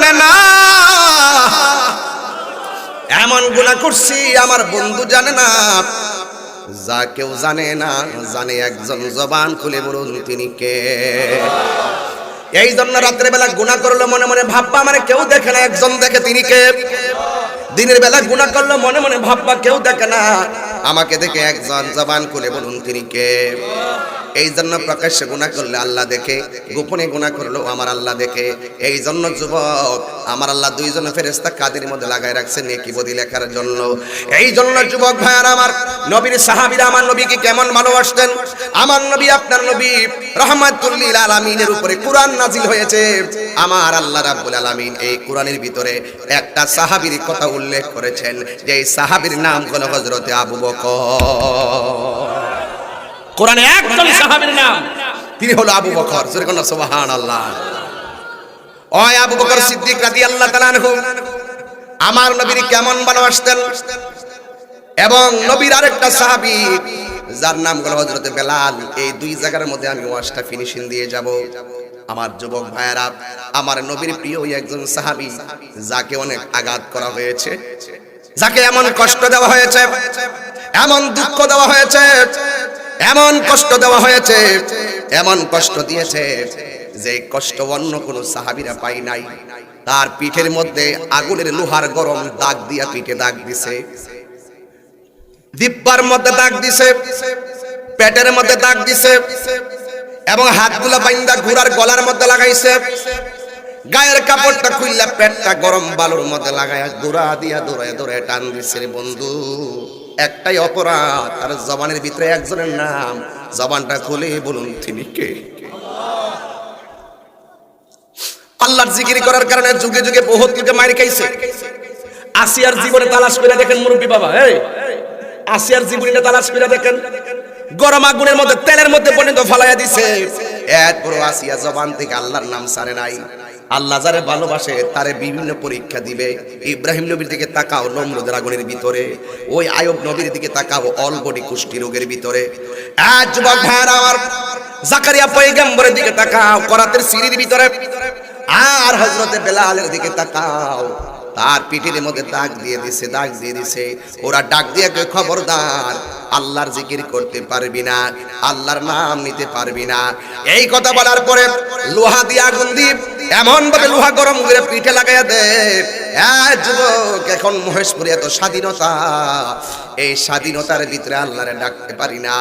জানে না, এমন গুণা করছি, আমার বন্ধু জানে না। যা কেউ জানে না, জানে একজন জবান খুলে বলুন, তিনি কে? এই জন্য রাত্রেবেলা গুণা করল মনে মনে ভাববা মানে কেউ দেখে না, একজন দেখে তিনি কে? দিনের বেলা গুণা করল মনে মনে ভাববা, কেউ দেখে না। আমাকে দেখে একজন জবান খুলে বলুন, তিনি কে? এই জন্য প্রকাশ্যে গুণা করলে আল্লাহ দেখে, গোপনে গুণা করলেও আমার আল্লাহ দেখে। এই জন্য যুবক, আমার আল্লাহ দুইজন ফেরেস্তা কাদের মধ্যে লাগাই রাখছে নেকি বদি লেখার জন্য। এই জন্য যুবক ভাইয়ার, আমার নবীর সাহাবীরা আমার নবীকে কেমন ভালোবাসতেন? আমার নবী আপনার নবী রহমাতুল্লিল আলামিনের উপরে কোরআন নাজিল হয়েছে। আমার আল্লাহ রাব্বুল আলামিন এই কোরআনের ভিতরে একটা সাহাবীর কথা উল্লেখ করেছেন যে এই সাহাবীর নাম হলো হযরতে আবু বকর। কোরআনে একজন সাহাবীর নাম। তিনি হলো আবু বকর সুরকন সুবহানাল্লাহ। ওই আবু বকর সিদ্দিক রাদিয়াল্লাহু তাআলা আনহু, আমার নবীর কেমন ভালোবাসতেন? এবং নবীর আরেকটা সাহাবী, যার নাম হলো হযরত বেলাল, এই দুই জায়গার মধ্যে আমি ওয়াজটা ফিনিশিং দিয়ে যাব। আমার যুবক ভাইয়েরা, আমার নবীর প্রিয় একজন সাহাবী, যাকে অনেক আঘাত করা হয়েছে, যাকে এমন কষ্ট দেওয়া হয়েছে, এমন দুঃখ দেওয়া হয়েছে এমন কষ্ট দেওয়া হয়েছে, এমন কষ্ট দিয়েছে যে কষ্ট অন্য কোন সাহাবিরা পাই নাই। তার পিঠের মধ্যে আগুনের লোহার গরম দাগ দিয়া পিঠে দাগ দিছে। দিব্বার মধ্যে দাগ দিছে, পেটের মধ্যে দাগ দিছে এবং হাতগুলো বাইন্দা ঘোড়ার গলার মধ্যে লাগাইছে। গায়ের কাপড়টা খুললা পেটটা গরম বালুর মধ্যে লাগায় গোড়া দিয়া দৌড়ায় দৌড়ায় টান দিছে বন্ধু। একটাই অপরাধ, আর জবানের ভিতরে একজনের নাম। জবানটা খুলে বলুন, তিনি কে? আল্লাহর জিকির করার কারণে যুগে যুগে বহুত লোকে মারি খাইছে। আসিয়ার জীবনে তালাশ করে দেখেন মুরব্বী বাবা, এই। আসিয়ার জীবনে তালাশ করে দেখেন। গরম আগুনের মধ্যে, তেলের মধ্যে পর্যন্ত ফালাইয়া দিছে। এরপর আসিয়া জবান থেকে আল্লাহর নাম সারে নাই। আল্লাহ যারে ভালোবাসে, তারে বিভিন্ন পরীক্ষা দিবে। ইব্রাহিম নবীর দিকে তাকাও নমরুদের আগুনের ভিতরে। ওই আয়ব নবীর দিকে তাকাও, অলবডি কুষ্টি রোগের ভিতরে। আমার জাকারিয়া পয়গাম্বরের দিকে তাকাও, করাতের সিঁড়ির ভিতরে। আর হজরতে বেলালের দিকে তাকাও। তার পিঠের মধ্যে দাগ দিয়ে দিছে, দাগ দিয়ে দিছে। ওরা ডাক দিয়ে খবরদার, আল্লাহর জিকির করতে পারবি না, আল্লাহর নাম নিতে পারবি না। এই কথা বলার পরে লোহা দিয়ে আগুন দিয়ে এমন ভাবে লোহা গরম করে পিঠে লাগাইয়া দে। যুবক, এখন মহেশপুরে এত স্বাধীনতা। এই স্বাধীনতার ভিতরে আল্লাহরে ডাকতে পারি না,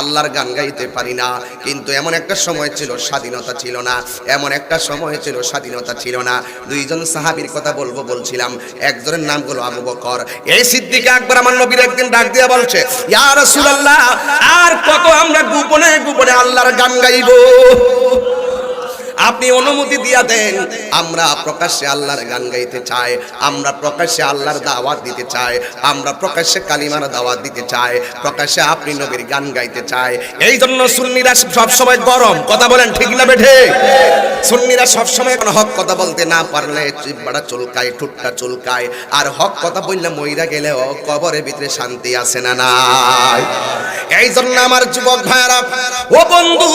আল্লাহর গান গাইতে পারি না। কিন্তু এমন একটা সময় ছিল, স্বাধীনতা ছিল না। এমন একটা সময় ছিল, স্বাধীনতা ছিল না। দুইজন সাহাবীর কথা বলব বলছিলাম। একজনের নাম হলো আবু বকর। এই সিদ্দিকে একবার আমার নবীর একদিন ডাক দিয়ে বলছে, ইয়া রাসূলুল্লাহ, আর কত আমরা গোপনে গোপনে আল্লাহর গান গাইবো? আপনি অনুমতি দিয়া দেন। আমরা প্রকাশ্যে আল্লাহর গান গাইতে চাই, আমরা প্রকাশ্যে আল্লাহর দাওয়াত দিতে চাই, আমরা প্রকাশ্যে কালিমার দাওয়াত দিতে চাই, প্রকাশ্যে আপনি নবীর গান গাইতে চাই। এই জন্য সুন্নিরা সবসময় গরম, কথা বলেন ঠিক না বেঠে? সুন্নিরা সবসময় কোনো হক কথা বলতে না পারলে চিব্বাটা চুলকায়, ঠুটটা চুলকায়। আর হক কথা বললে মইরা গেলেও কবরের ভিতরে শান্তি আছে না নাই? এই জন্য আমার যুবক ভাইরা ও বন্ধু,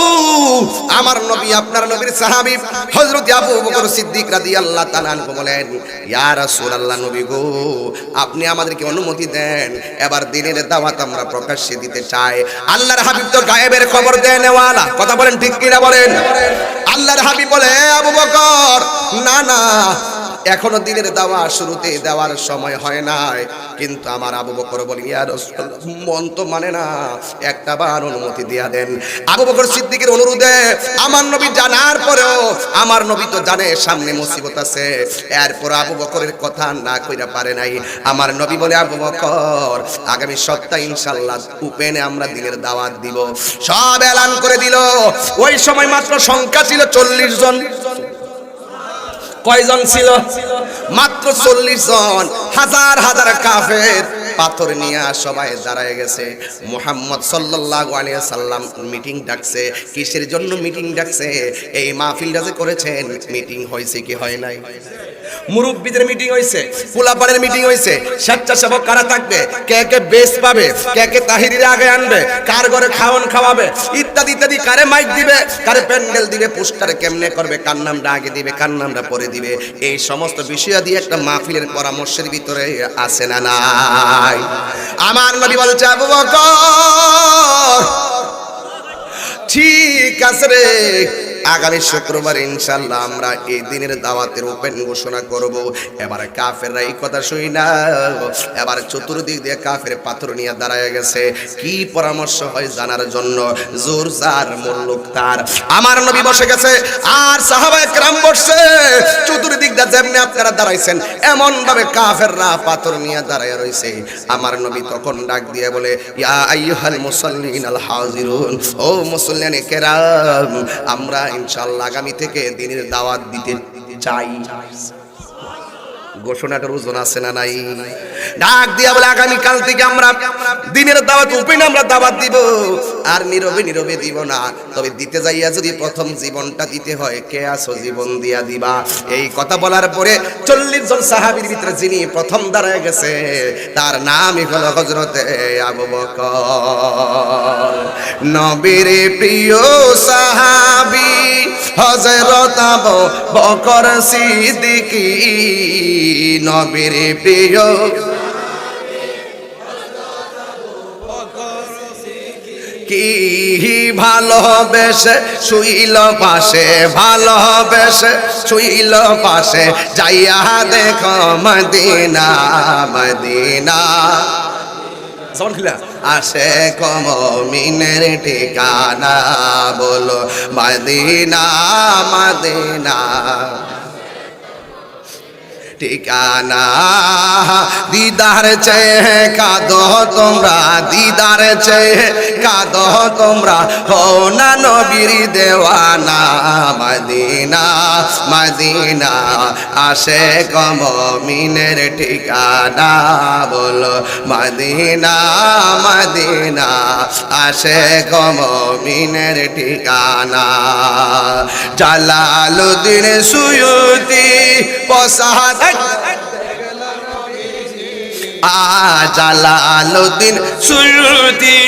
আমার নবী, আপনার নবীর সাহাবী হযরত আবু বকর সিদ্দিক রাদিয়াল্লাহু তাআলা আনহু বলেন, ইয়া রাসূলুল্লাহ নবী গো, আপনি আমাদেরকে অনুমতি দেন। এবার দিনের দাওয়াত আমরা প্রকাশ্যে দিতে চাই। আল্লাহর হাবিব তো গায়েবের খবর দেন ওয়ালা কথা বলেন ঠিক কিনা বলেন? আল্লাহর হাবিব বলে আবু বকর, না না এখনও দিনের দেওয়া শুরুতে দেওয়ার সময় হয় নাই। কিন্তু আমার আবু বকর বলি রাসূলুল্লাহ, মন তো মানে না। একটা বার অনুমতি দিয়া দেন। আবু বকর সিদ্দিকের অনুরোধে আমার নবী জানার পরেও আমার নবী তো জানে সামনে মুসিবত আছে। এরপর আবু বকরের কথা না কইরা পারে নাই। আমার নবী বলে, আবু বকর, আগামী সপ্তাহে ইনশাআল্লাহ উপেনে আমরা দিনের দাওয়াত দিব। সব এলান করে দিল। ওই সময় মাত্র সংখ্যা ছিল চল্লিশ জন। কয়জন ছিল? মাত্র চল্লিশ জন। হাজার হাজার কাফের। পাথর নিয়ে সবাই দাঁড়ায় গেছে। মোহাম্মদ সাল্লাহ আলিয়া সাল্লাম মিটিং ডাকছে। কিসের জন্য মিটিং ডাকছে? এই মাহফিলটা যে করেছেন, মিটিং হয়েছে কি হয় নাই? মুরব্বীদের মিটিং হয়েছে, পোলাপানের মিটিং হয়েছে। স্বেচ্ছাসেবক কারা থাকবে? কে কে বেস পাবে? কে কে তাহিরির আগে আনবে? কার ঘরে খাওয়ান খাওয়াবে? ইত্যাদি ইত্যাদি। কারে মাইক দিবে? কারে প্যান্ডেল দিবে? পোস্টারে কেমনে করবে? কার নামটা আগে দিবে? কার নামটা পরে দিবে? এই সমস্ত বিষয় দিয়ে একটা মাহফিলের পরামর্শের ভিতরে আসে না না নাই আমার নবী বলছে আবু বকর ঠিক আছে রে আগামী শুক্রবার ইনশাল্লাহ আমরা এই দিনের দাওয়াতের ওপেন ঘোষণা করব এবারে কাফেররা এই কথা শুই না এবার চতুর্দিক দিয়ে কাফের পাথর নিয়ে দাঁড়ায় গেছে কি পরামর্শ হয় জানার জন্য জোর জার মুল্লুক তার আমার নবী বসে গেছে আর সাহাবায়ে کرام বসছে চতুর্দিক দিয়ে যেমনি আপনারা দাঁড়াইছেন এমন ভাবে কাফেররা পাথর নিয়ে দাঁড়ায় রইছে আমার নবী তখন ডাক দিয়ে বলে ইয়া আইয়ুহাল মুসাল্লিন আল হাজিরুন ও মুসল্লিয়ানে কেরাম আমরা ইনশাআল্লাহ আগামী থেকে দিনের দাওয়াত দিতে চাই। ঘোষণাটার ওজন আছে না নাই? ডাক দিয়া বলে আগামী কাল থেকে আমরা দিনের দাওয়াত ওপেন আমরা দাওয়াত দিব। আর নীরবে নীরবে দিব না। তবে দিতে যাইয়া যদি প্রথম জীবনটা দিতে হয়, কে আসো জীবন দিয়া দিবা? এই কথা বলার পরে চল্লিশ জন সাহাবীর ভিতরে যিনি প্রথম দাঁড়ায় গেছে, তার নামই হলো হজরতে আবু বকর। নবীর প্রিয় সাহাবী হজরত আবু বকর সিদ্দিকী। নবীর প্রিয়। কি ভালোবেসে শুইল পাশে ভালোবেসে শুইল পাশে, যাইয়া দেখো মদিনা মদিনা। আসে কম মিনের ঠিকানা, বলো, মদিনা মদিনা। ঠিকানা। দিদার চেয়ে কাঁদো তোমরা, দিদার চেয়ে কাঁদো তোমরা। হো না নবীর দেওয়ানা, মদিনা মদিনা। আসে মিনের ঠিকানা, বলো মদিনা মদিনা। আসে কম মিনের ঠিকানা। জালালুদ্দিন সুয়ুতি পসাদ জালালুদ্দিন সুয়ুতি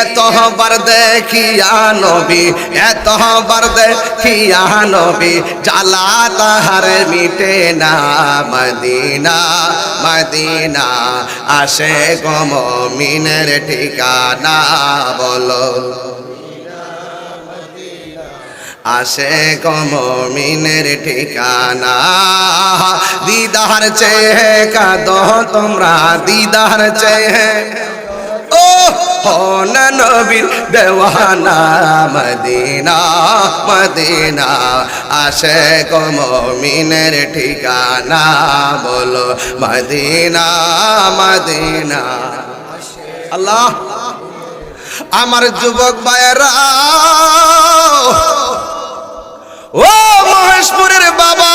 এতবার দেখিয়া নবী এতবার দেখিয়া নবী জালা তাহার মিটে না মদিনা মদিনা আসে গম মিনের ঠিকানা বলো। আসে কম মিনের ঠিকানা। দিদার চেয়ে কাদ তোমরা, দিদার চেয়ে ও নবীর দেওয়ানা, মদিনা মদিনা। আসে কম মিনের ঠিকানা, বলো মদিনা মদিনা। আল্লাহ, আমার যুবক ভাইয়েরা ও মহেশপুরের বাবা।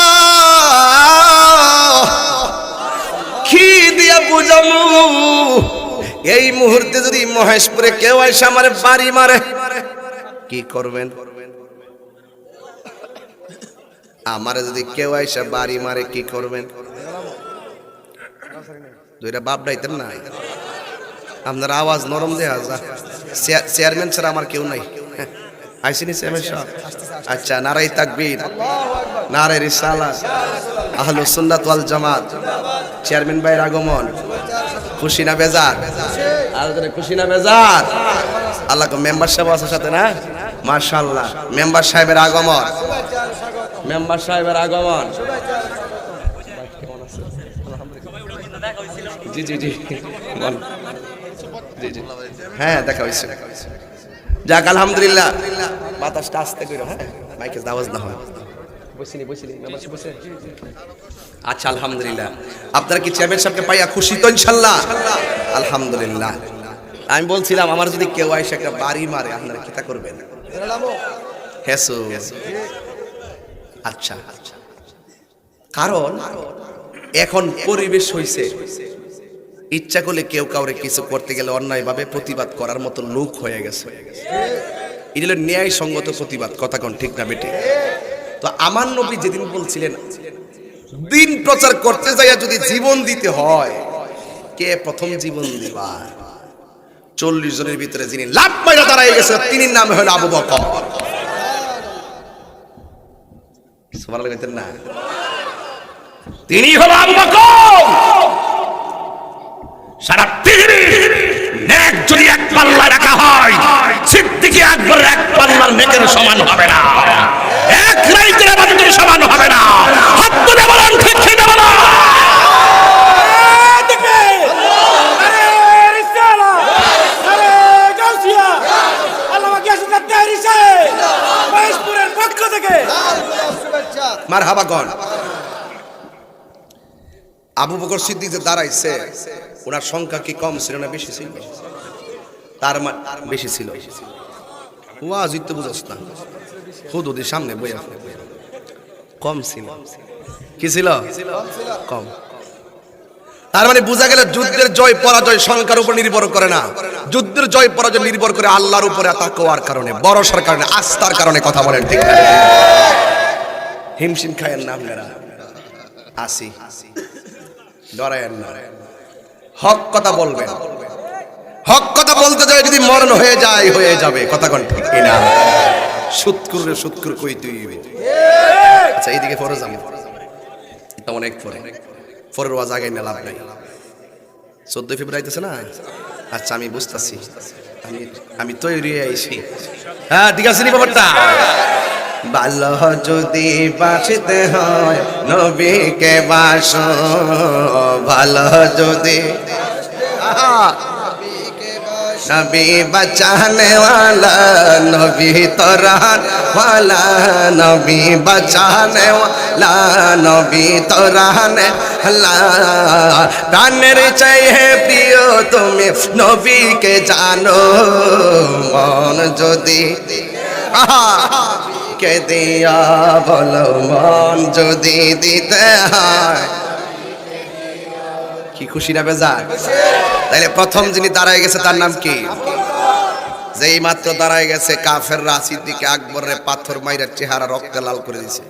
কি দিয়া বুঝামু? এই মুহূর্তে যদি মহেশপুরে কেউ এসে আমার বাড়ি মারে, কি করবেন? আমার যদি কেউ এসে বাড়ি মারে, কি করবেন? দুইটা বাপ ডাইতেন না আপনার আওয়াজ নরম দেয়া যা। চেয়ারম্যান ছাড়া আমার কেউ নাই। আইসিনি চেয়ারম্যান সাহেব আচ্ছা নারাই তাকবীর নারাই রিসালা আহলু সুন্নাত ওয়াল জামাত চেয়ারম্যান ভাইয়ের আগমন খুশি না বেজার আর খুশি না বেজার আল্লাহ মেম্বার সাহেব আছে সাথে না মাশাআল্লাহ মেম্বার সাহেবের আগমন মেম্বার সাহেবের আগমন জি জি জি বল জি জি হ্যাঁ দেখা হয়েছে। যাক আলহামদুলিল্লাহ। বাতাসটা আসতে কইরো হ্যাঁ? মাইকে আওয়াজ না হয়। বসিনি বসিনি বসে আচ্ছা আলহামদুলিল্লাহ। আপনারা কি চেয়ারম্যান সাহেবকে পাইয়া খুশি তো ইনশাল্লাহ? আলহামদুলিল্লাহ। আমি বলছিলাম আমার যদি কেউ এসে একটা বাড়ি মারে আপনারা কিতা করবেন? হেসু আচ্ছা আচ্ছা। কারণ এখন পরিবেশ হইছে ইচ্ছা করলে কেউ কাউরে কিছু করতে গেলে অন্যায়ভাবে প্রতিবাদ করার মতো লোক হয়ে গেছে। এটা হলো ন্যায়সঙ্গত প্রতিবাদ, কথা কোন ঠিক না বেটে তো আমার নবী যেদিন বলছিলেন, দিন প্রচার করতে যাইয়া যদি জীবন দিতে হয়, কে প্রথম জীবন দিবা চল্লিশ জনের ভিতরে যিনি লাভ পাইরা দাঁড়াই গেছে তিনি নাম হলো আবু বকর। না? তিনি হলো আবু বকর! সারা পৃথিবীর নেক যদি এক পাল্লা রাখা হয় সিদ্দিকি আকবর এক পাল্লার নেকের সমান হবে না। এক রাইতের আবাদতের সমান হবে না। হাত তুলে বলেন ঠিক ঠিক বলেন? মার আবু বকর সিদ্দিক যে দাঁড়াইছে ওনার সংখ্যা কি কম ছিল না বেশি ছিল? তার বেশি ছিল। ওয়াজ তো বুঝস না। খুদ ওদের সামনে বই আছে। কম ছিল। কি ছিল? কম। তার মানে বোঝা গেল যুদ্ধের জয়, পরাজয় সংখ্যার উপর নির্ভর করে না। যুদ্ধের জয়, পরাজয় নির্ভর করে আল্লাহর উপরে তাকওয়ার কারণে বড়সার কারণে, আস্থার কারণে কথা বলেন ঠিক হিমশিম খায়ের নাম আসি। ডরায়েন না। হক কথা বলবেন হক কথা বলতে যায়, যদি মরণ হয়ে যায়, হয়ে যাবে। কথা কোন ঠিক না সুৎকুর সুৎকুর কই তুই? আচ্ছা এইদিকে ফরজ আমি। এটা অনেক পরে। ফরের ওয়াজ আগে না লাভ নাই। চোদ্দই ফেব্রুয়ারি আইতেছে না? আচ্ছা আমি বুঝতেছি। আমি আমি তৈরি আইছি। হ্যাঁ ঠিক আছে নি ব্যাপারটা ভালো যদি বাঁচতে হয়, নবীকে বাস। ভালো যদি নবী বচানে ওয়ালা, নবী তোরান ওয়ালা, নবী বচানে ওয়ালা, নবী তোরান প্রাণের চাইহে প্রিয় তুমি নবীকে জানো, মন যদি আহা। কে দিয়া বলো মন যদি দিতে হয়। কি খুশি না বেজার? তাইলে প্রথম যিনি দাঁড়ায় গেছে তার নাম কি? যেই মাত্র দাঁড়ায় গেছে কাফের রাশির দিকে আকবরের পাথর মাইরা চেহারা রক্তে লাল করে দিছে।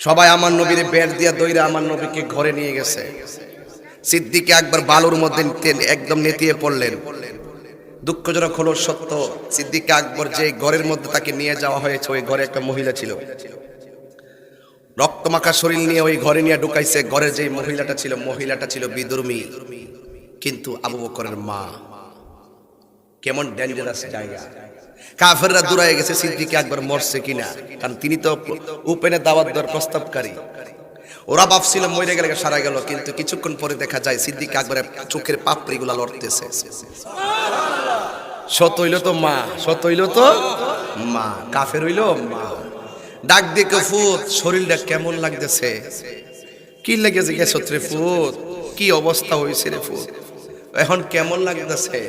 সবাই আমার নবীর বের দিয়া দইরা আমার নবীকে ঘরে নিয়ে গেছে। সিদ্দিকে একবার বালুর মধ্যে একদম নেতিয়ে পড়লেন। দুঃখজনক হলো সত্য, সিদ্দিকে আকবর যে ঘরের মধ্যে তাকে নিয়ে যাওয়া হয়েছে, ওই ঘরে একটা মহিলা ছিল। রক্তমাখা শরীর নিয়ে ওই ঘরে নিয়ে ঢুকাইছে, ঘরে যে মহিলাটা ছিল মহিলাটা ছিল বিদুর্মী। কিন্তু আবু বকরের মা, কেমন ডেঞ্জারাস জায়গা। কাফেররা দূরায় গেছে, সিদ্দিকে একবার মরছে কিনা, কারণ তিনি তো উপেনে দাওয়াত দেওয়ার প্রস্তাবকারী। ওরা ভাবছিল মরে গেলে সারা গেল, কিন্তু কিছুক্ষণ পরে দেখা যায়, সিদ্দিক একবারে চোখের পাপড়িগুলা লড়তেছে। সত হইল তো মা সত হইল তো মা, কাফের হইল মা। ডাক দিকে ফুত, শরীরটা কেমন লাগতেছে? কি লেগেছে গে সত্রে ফুত? কি অবস্থা হয়েছে রে ফুত? এখন কেমন লাগতেছে?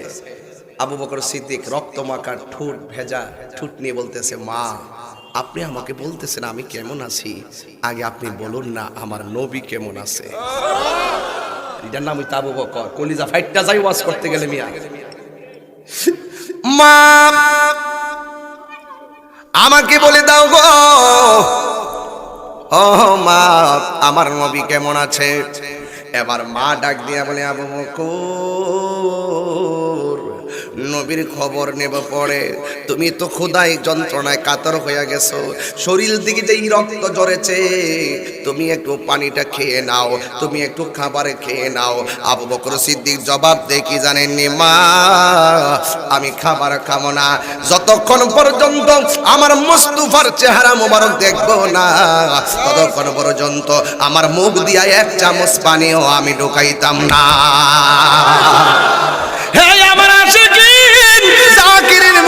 আবু বকর সিদ্দিক রক্ত মাখার ঠোঁট ভেজা ঠোঁট নিয়ে বলতেছে, মা, আপনি আমাকে বলতেছেন আমি কেমন আছি? আগে আপনি বলুন না আমার নবী কেমন আছে? এটার নাম হইতে আবু বকর। কলিজা ফাইটটা যাই ওয়াজ করতে গেলে মিয়া। মা, আমাকে বলে দাও গো। ও মা, আমার নবী কেমন আছে? এবার মা ডাক দিয়া বলে, আবু বকর নবীর খবর নেব পড়ে। তুমি তো খোদাই যন্ত্রণায় কাতর হয়ে গেছো। শরীর দিকে যেই রক্ত জড়েছে তুমি একটু পানিটা খেয়ে নাও, তুমি একটু খাবারে খেয়ে নাও। আবু বকর সিদ্দিক জবাব দেয়, কি জানেননি মা? আমি খাবার খাব না। যতক্ষণ পর্যন্ত আমার মুস্তুফার চেহারা মোবারক দেখব না, ততক্ষণ পর্যন্ত আমার মুখ দিয়া এক চামচ পানিও আমি ঢুকাইতাম না। হে আমার আশিকিন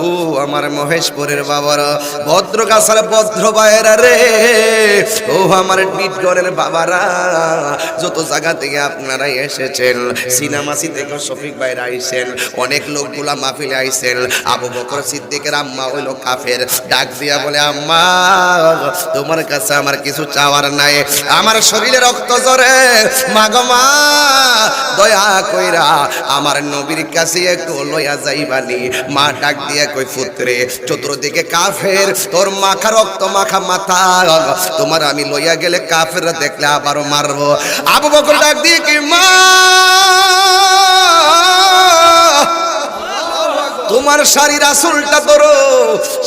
ও আমার মহেশপুরের বাবারা ভদ্র গাছার ভদ্র ভাইয়েরা রে। ও আমার বিটগড়ের বাবারা, যত জায়গা থেকে আপনারা এসেছেন সিনেমাসি থেকে শফিক ভাইরা আইসেন, অনেক লোকগুলা মাহফিলে আইসেন, আবু বকর সিদ্দিকের আম্মা হইল কাফের। ডাক দিয়া বলে, আম্মা, তোমার কাছে আমার কিছু চাওয়ার নাই। আমার শরীরে রক্ত জ্বরে মাগো মা, দয়া কইরা আমার নবীর কাছে একটু লইয়া যাইবানি। মা ডাক দিয়া কই পুত্রে চতুর্দিকে কাফের, তোর মাখা রক্ত, মাখা মাথা। তোমার আমি লইয়া গেলে কাফের দেখলে আবারও মারবো। আবু বকর ডাক দিয়ে কি মা! তোমার শাড়ির আসলটা ধরো।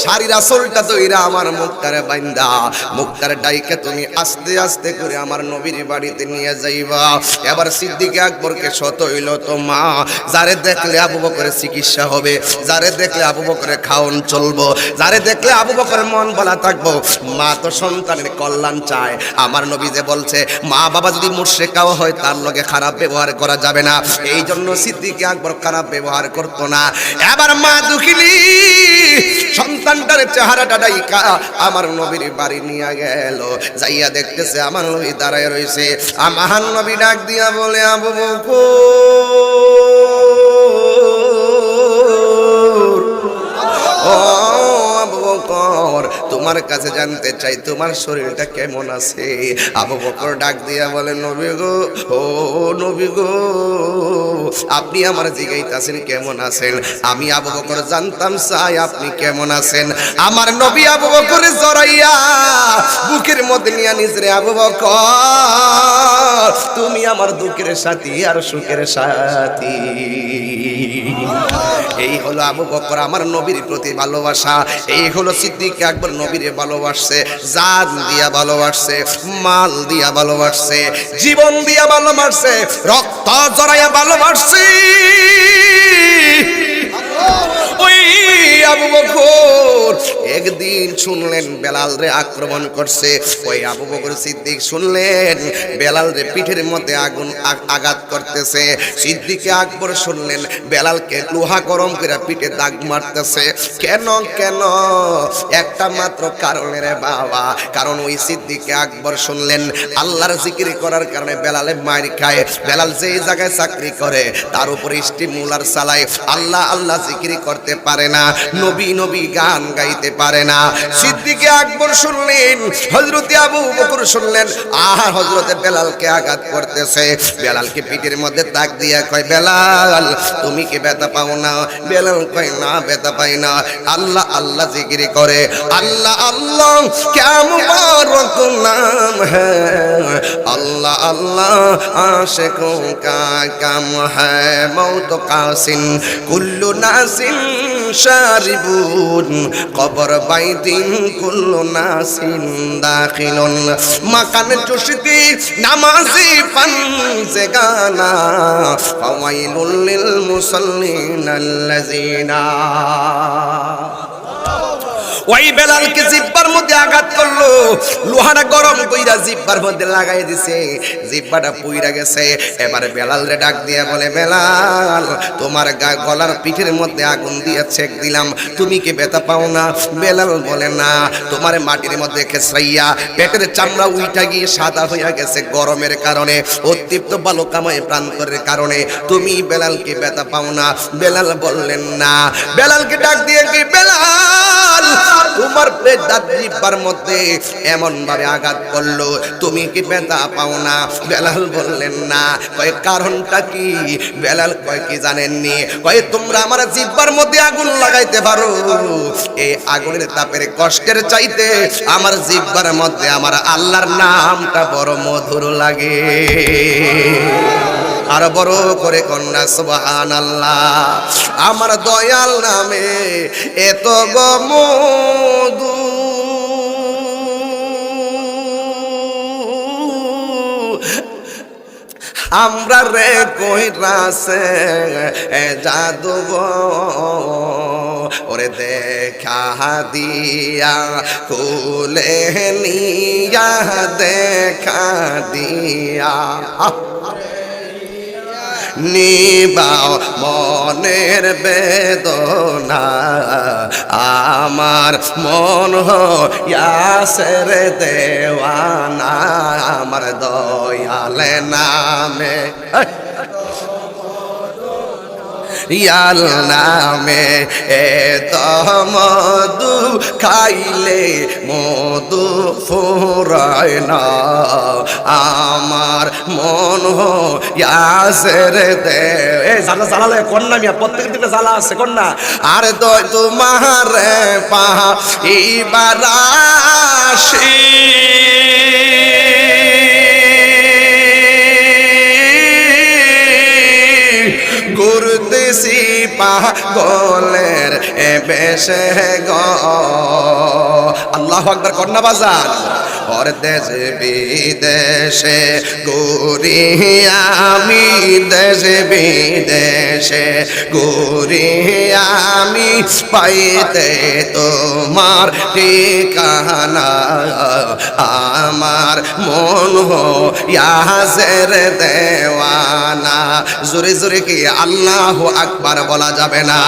শাড়ির আসলটা দইরা আমার মুখটারে বাইন্দা। মুখটারে ডাইকে তুমি আস্তে আস্তে করে আমার নবীর বাড়িতে নিয়ে যাইবা। এবার সিদ্দিকে আকবরকে শত হইল তো মা যারে দেখলে আবু বকরের চিকিৎসা হবে, যারে দেখলে আবু বকরের খাওন চলবো, যারে দেখলে আবু বকরের মন বলা থাকব, মা তো সন্তানের কল্যাণ চায়। আমার নবী যে বলছে, মা বাবা যদি মুর্শেকাও হয়, তার লগে খারাপ ব্যবহার করা যাবে না। এই জন্য সিদ্দিকে আকবর খারাপ ব্যবহার করতো না। এবার মা দুখিলি সন্তানটার চেহারাটা ডাইকা আমার নবীর বাড়ি নিয়ে গেল। যাইয়া দেখতেছে আমার নবী দাঁড়ায় রয়েছে আমার নবী ডাক দিয়া বলে, আবু বকর আবু বকর তোমার কাছে জানতে চাই, তোমার শরীরটা কেমন আছে? আবু বকর ডাক দিয়া বলে, নবী গো, ও নবী গো, আপনি আমার জিগাইতাছেন কেমন আছেন? আমি আবু বকর জানতাম, চাই আপনি কেমন আছেন? আমার নবী আবু বকর জড়াইয়া বুকের মধ্যে নিয়ে নিজরে আবু বকর, তুমি আমার দুঃখের সাথী আর সুখের সাথী। এই হলো আবু বকর, আমার নবীর প্রতি ভালোবাসা। এই হলো সিদ্দিক, একবার নবীরে ভালোবাসছে জান দিয়া ভালোবাসছে, মাল দিয়া ভালোবাসছে, জীবন দিয়া ভালোবাসছে, রক্ত জড়াইয়া ভালোবাসছে। ওই আবু বকর একদিন শুনলেন বেলাল রে আক্রমণ করছে। ওই আবু বকর সিদ্দিক শুনলেন, বেলাল রে পিঠের মধ্যে আগুন আঘাত করতেছে। সিদ্দিকে আকবর শুনলেন, বেলালকে লোহা গরম করে পিঠে দাগ মারতেছে। কেন কেন? একটা মাত্র কারণে রে বাবা, কারণ ওই সিদ্দিকে আকবর শুনলেন, আল্লাহর জিকির করার কারণে বেলালে মার খায়। বেলাল যেই জায়গায় চাকরি করে, তার উপরে স্টিমুলার চালায়। আল্লাহ আল্লাহ জিকিরি করতে পারে না নবী নবী গান গাইতে পারে না সিদ্দিকে আকবর শুনলেন হজরতে আবু বকর শুনলেন আর হজরতে বেলালকে আঘাত করতেছে বেলালকে পিঠের মধ্যে তাক দিয়া কয় বেলাল তুমি কি ব্যথা পাও না বেলাল কয় না ব্যথা পাই না আল্লাহ আল্লাহ জিকিরি করে আল্লাহ আল্লাহ কেমন নাম হ্যাঁ अल्लाह अल्लाह आशिकों का कम है मौत कासिन कुल्लु नासिन শারিবুন কবর বাই দিন বাইদিন না নাসিন দাখিলুন। মাকান জুশদি নামাজি পানজে গানা ফাওয়াইলুল লিল মুসাল্লিন আল্লাযিনা ওই বেলালকে জিব্বার মধ্যে আঘাত করল। লোহাটা গরম কইরা জিব্বার মধ্যে লাগাই দিছে। জিব্বাটা পুইরা গেছে। এবারে বেলাল রে ডাক দিয়ে বলে, বেলাল, তোমার গা গলার পিঠের মধ্যে আগুন দিয়ে ছেক দিলাম। তুমি কি ব্যথা পাও না? বেলাল বলে, না, তোমার মাটির মধ্যে খেসরাইয়া পেটের চামড়া উইটা গিয়ে সাদা হইয়া গেছে গরমের কারণে অতৃপ্ত বালকাময় প্রান্তরের কারণে। তুমি বেলালকে ব্যথা পাও না। বেলাল বললেন, না। বেলালকে ডাক দিয়ে কি বেলাল তোমার জিব্বার মধ্যে এমন ভাবে আঘাত করল। তুমি কি ব্যথা পাও না? বেলাল বললেন, না। কয়, কারণটা কি? বেলাল কয়, কি জানেননি? কয়, তোমরা আমার জিব্বার মধ্যে আগুন লাগাইতে পারো। এই আগুনের তাপের কষ্টের চাইতে আমার জিব্বার মধ্যে আমার আল্লাহর নামটা বড় মধুর লাগে। আর বড় করে কন্যা সুবহান আল্লাহ আমার দয়াল নামে এত গমদু আমরা রে কইরাছে জাদু ওরে দেখা দিয়া কুলে নিয়া দেখা দিয়া। নিবাও মনের বেদনা। আমার মন হাসের দেওয়ানা আমার দয়ালে নামে। ইয়াল নামে এ মধু খাইলে মধু ফুরায় না। আমার মন ইয়াসের দে। এ জালা জালালে কন্যা মিয়া, প্রত্যেক দিনে জ্বালা আছে, কন্যা। আর তো তোমার পা ইবার ঘুরতেছি পাগলের এ বেশে গ। আল্লাহ আকবর কন্যা বাজার। ওর দেশে বিদেশে ঘুরি আমি দেশে বিদেশে ঘুরি আমি পাইতে তোমার ঠিকানা, আমার মন ইয়াজের দেওয়ানা। জোরে জোরে কি আল্লাহ আকবার বলা যাবে না?